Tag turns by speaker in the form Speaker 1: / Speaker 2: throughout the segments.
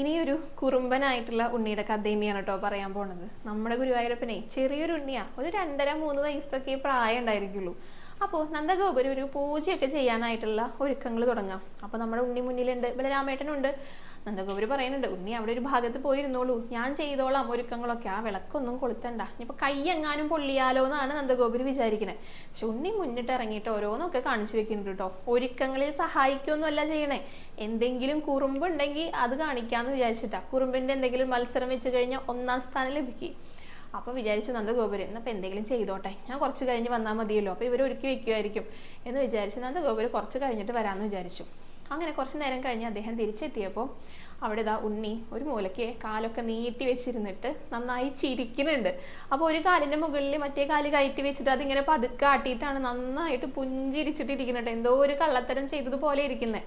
Speaker 1: ഇനിയൊരു കുറുമ്പനായിട്ടുള്ള ഉണ്ണിയുടെ കഥ തന്നെയാണ് കേട്ടോ പറയാൻ പോണത്. നമ്മുടെ ഗുരുവായൂരപ്പനെ ചെറിയൊരു ഉണ്ണിയാ. ഒരു രണ്ടര മൂന്ന് വയസ്സൊക്കെ പ്രായം ഉണ്ടായിരിക്കുള്ളൂ അപ്പോൾ നന്ദഗോപുരം ഒരു പൂജയൊക്കെ ചെയ്യാനായിട്ടുള്ള ഒരുക്കങ്ങൾ തുടങ്ങാം. അപ്പോൾ നമ്മുടെ ഉണ്ണി മുന്നിലുണ്ട് ബലരാമേട്ടനുണ്ട്. നന്ദഗോപുരം പറയുന്നുണ്ട് ഉണ്ണി അവിടെ ഒരു ഭാഗത്ത് പോയിരുന്നോളൂ. ഞാൻ ചെയ്തോളാം ഒരുക്കങ്ങളൊക്കെ. ആ വിളക്കൊന്നും കൊളുത്തണ്ട. ഇനിയിപ്പോൾ കൈ എങ്ങാനും പൊള്ളിയാലോ എന്നാണ് നന്ദഗോപുരം വിചാരിക്കുന്നത് പക്ഷെ ഉണ്ണി മുന്നിട്ട് ഇറങ്ങിയിട്ട് ഓരോന്നൊക്കെ കാണിച്ചു വെക്കുന്നുണ്ട് കേട്ടോ. ഒരുക്കങ്ങളിൽ സഹായിക്കൊന്നുമല്ല ചെയ്യണേ. എന്തെങ്കിലും കുറുമ്പുണ്ടെങ്കിൽ അത് കാണിക്കാന്ന് വിചാരിച്ചിട്ടാ. കുറുമ്പിന്റെ എന്തെങ്കിലും മത്സരം വെച്ച് കഴിഞ്ഞാൽ ഒന്നാം സ്ഥാനം ലഭിക്കും. അപ്പൊ വിചാരിച്ചു നന്ദഗോപുരം എന്നപ്പോൾ എന്തെങ്കിലും ചെയ്തോട്ടെ. ഞാൻ കുറച്ച് കഴിഞ്ഞ് വന്നാൽ മതിയല്ലോ. അപ്പോൾ ഇവർ ഒരുക്കി വെക്കുമായിരിക്കും എന്ന് വിചാരിച്ച് നന്ദഗോപുരം കുറച്ച് കഴിഞ്ഞിട്ട് വരാമെന്ന് വിചാരിച്ചു. അങ്ങനെ കുറച്ച് നേരം കഴിഞ്ഞ് അദ്ദേഹം തിരിച്ചെത്തിയപ്പോൾ അവിടെ ഇതാ ഉണ്ണി ഒരു മൂലയ്ക്ക് കാലൊക്കെ നീട്ടി വെച്ചിരുന്നിട്ട് നന്നായി ചിരിക്കുന്നുണ്ട്. അപ്പോൾ ഒരു കാലിന്റെ മുകളിൽ മറ്റേ കാൽ കയറ്റി വെച്ചിട്ട് അതിങ്ങനെ പതുക്കാട്ടിയിട്ടാണ് നന്നായിട്ട് പുഞ്ചിരിച്ചിട്ടിരിക്കുന്നുണ്ട്. എന്തോ ഒരു കള്ളത്തരം ചെയ്തതുപോലെ ഇരിക്കുന്നത്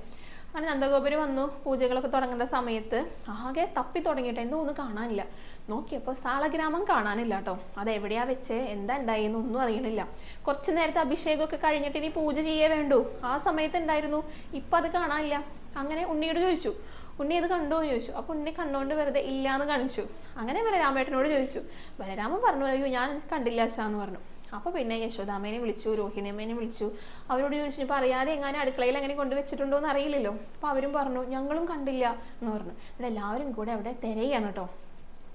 Speaker 1: അങ്ങനെ നന്ദഗോപുരം വന്നു പൂജകളൊക്കെ തുടങ്ങേണ്ട സമയത്ത് ആകെ തപ്പി തുടങ്ങിയിട്ട്. എന്തോ ഒന്നും കാണാനില്ല. നോക്കിയപ്പോൾ സാളഗ്രാമം കാണാനില്ല കേട്ടോ അത് എവിടെയാ വെച്ച്? എന്താ ഉണ്ടായിന്ന് ഒന്നും അറിയണില്ല. കുറച്ച് നേരത്തെ അഭിഷേകമൊക്കെ കഴിഞ്ഞിട്ട് ഇനി പൂജ ചെയ്യേ വേണ്ടു. ആ സമയത്ത് ഉണ്ടായിരുന്നു ഇപ്പം അത് കാണാനില്ല. അങ്ങനെ ഉണ്ണിയോട് ചോദിച്ചു. ഉണ്ണി അത് കണ്ടോ എന്ന് ചോദിച്ചു. അപ്പോൾ ഉണ്ണി കണ്ടുകൊണ്ട് വെറുതെ ഇല്ലാന്ന് കാണിച്ചു. അങ്ങനെ ബലരാമേട്ടനോട് ചോദിച്ചു. ബലരാമൻ പറഞ്ഞു അയ്യോ ഞാൻ കണ്ടില്ല അച്ഛാന്ന് പറഞ്ഞു. അപ്പോൾ പിന്നെ യശോദാമേനെ വിളിച്ചു രോഹിണിയമ്മേനെ വിളിച്ചു. അവരോട് ചോദിച്ചു ഇപ്പോൾ അറിയാതെ എങ്ങനെ അടുക്കളയിൽ അങ്ങനെ കൊണ്ടുവച്ചിട്ടുണ്ടോ എന്ന് അറിയില്ലല്ലോ? അപ്പോൾ അവരും പറഞ്ഞു ഞങ്ങളും കണ്ടില്ല എന്ന് പറഞ്ഞു. ഇവിടെ എല്ലാവരും കൂടെ അവിടെ തിരയാണ് കേട്ടോ.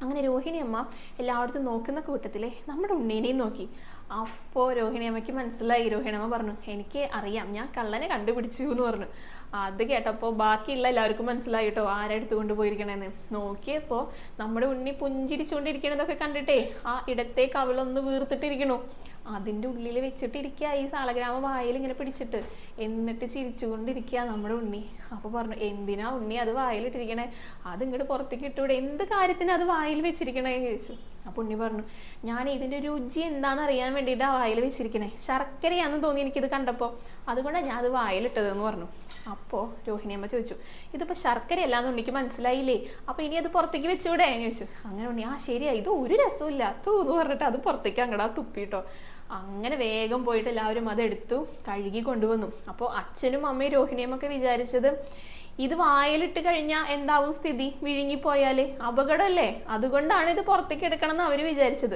Speaker 1: അങ്ങനെ രോഹിണി അമ്മ എല്ലായിടത്തും നോക്കുന്ന കൂട്ടത്തിലെ നമ്മുടെ ഉണ്ണീനെയും നോക്കി. അപ്പോൾ രോഹിണി അമ്മയ്ക്ക് മനസ്സിലായി. രോഹിണി അമ്മ പറഞ്ഞു എനിക്ക് അറിയാം ഞാൻ കള്ളനെ കണ്ടുപിടിച്ചു എന്ന് പറഞ്ഞു. അത് കേട്ടപ്പോൾ ബാക്കിയുള്ള എല്ലാവർക്കും മനസ്സിലായി കേട്ടോ ആരെ എടുത്തു കൊണ്ടുപോയിരിക്കണേന്ന്. നോക്കിയപ്പോൾ നമ്മുടെ ഉണ്ണി പുഞ്ചിരിച്ചുകൊണ്ടിരിക്കണതൊക്കെ കണ്ടിട്ടേ ആ ഇടത്തേക്ക് അവളൊന്ന് വീർത്തിട്ടിരിക്കണു. അതിന്റെ ഉള്ളിൽ വെച്ചിട്ടിരിക്കുക ഈ സാളഗ്രാമ വായിൽ ഇങ്ങനെ പിടിച്ചിട്ട്. എന്നിട്ട് ചിരിച്ചുകൊണ്ടിരിക്കുക നമ്മുടെ ഉണ്ണി. അപ്പോൾ പറഞ്ഞു എന്തിനാ ഉണ്ണി അത് വായിലിട്ടിരിക്കണേ? അത് ഇങ്ങോട്ട് പുറത്തേക്ക് ഇട്ടൂടെ? എന്ത് കാര്യത്തിന് അത് വായിൽ വെച്ചിരിക്കണേ? ചോദിച്ചു. അപ്പോൾ ഉണ്ണി പറഞ്ഞു ഞാൻ ഇതിന്റെ രുചി എന്താണെന്ന് അറിയാൻ വേണ്ടിയിട്ട് ആ വായിൽ വെച്ചിരിക്കണേ? ശർക്കരയാണെന്ന് തോന്നി എനിക്കിത് കണ്ടപ്പോൾ അതുകൊണ്ടാണ് ഞാൻ അത് വായിലിട്ടതെന്ന് പറഞ്ഞു. അപ്പോൾ രോഹിണിയമ്മ ചോദിച്ചു ഇതിപ്പോൾ ശർക്കരയല്ലാന്ന് ഉണ്ണിക്ക് മനസ്സിലായില്ലേ? അപ്പോൾ ഇനി അത് പുറത്തേക്ക് വെച്ചൂടെ? എന്ന് ചോദിച്ചു അങ്ങനെ ഉണ്ണി ആ ശരിയാ ഇത് ഒരു രസമില്ല തൂന്ന് പറഞ്ഞിട്ട് അത് പുറത്തേക്ക് അങ്ങടാ തുപ്പിട്ടോ. അങ്ങനെ വേഗം പോയിട്ട് എല്ലാവരും അതെടുത്തു കഴുകി കൊണ്ടുവന്നു. അപ്പോൾ അച്ഛനും അമ്മയും രോഹിണിയമ്മൊക്കെ വിചാരിച്ചത് ഇത് വായിലിട്ട് കഴിഞ്ഞാൽ എന്താവും സ്ഥിതി? വിഴുങ്ങിപ്പോയാൽ അപകടമല്ലേ? അതുകൊണ്ടാണ് ഇത് പുറത്തേക്ക് എടുക്കണം എന്ന് അവർ വിചാരിച്ചത്.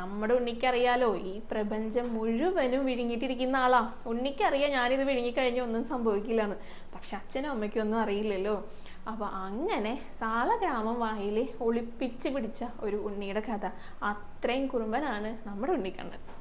Speaker 1: നമ്മുടെ ഉണ്ണിക്കറിയാലോ ഈ പ്രപഞ്ചം മുഴുവനും വിഴുങ്ങിയിട്ടിരിക്കുന്ന ആളാ. ഉണ്ണിക്കറിയാം ഞാനിത് വിഴുങ്ങിക്കഴിഞ്ഞാൽ ഒന്നും സംഭവിക്കില്ല എന്ന് പക്ഷെ അച്ഛനും അമ്മയ്ക്കും ഒന്നും അറിയില്ലല്ലോ. അപ്പൊ അങ്ങനെ സാളഗ്രാമം വായിൽ ഒളിപ്പിച്ച് പിടിച്ച ഒരു ഉണ്ണിയുടെ കഥ. അത്രയും കുറുമ്പനാണ് നമ്മുടെ ഉണ്ണിക്കണ്ണൻ.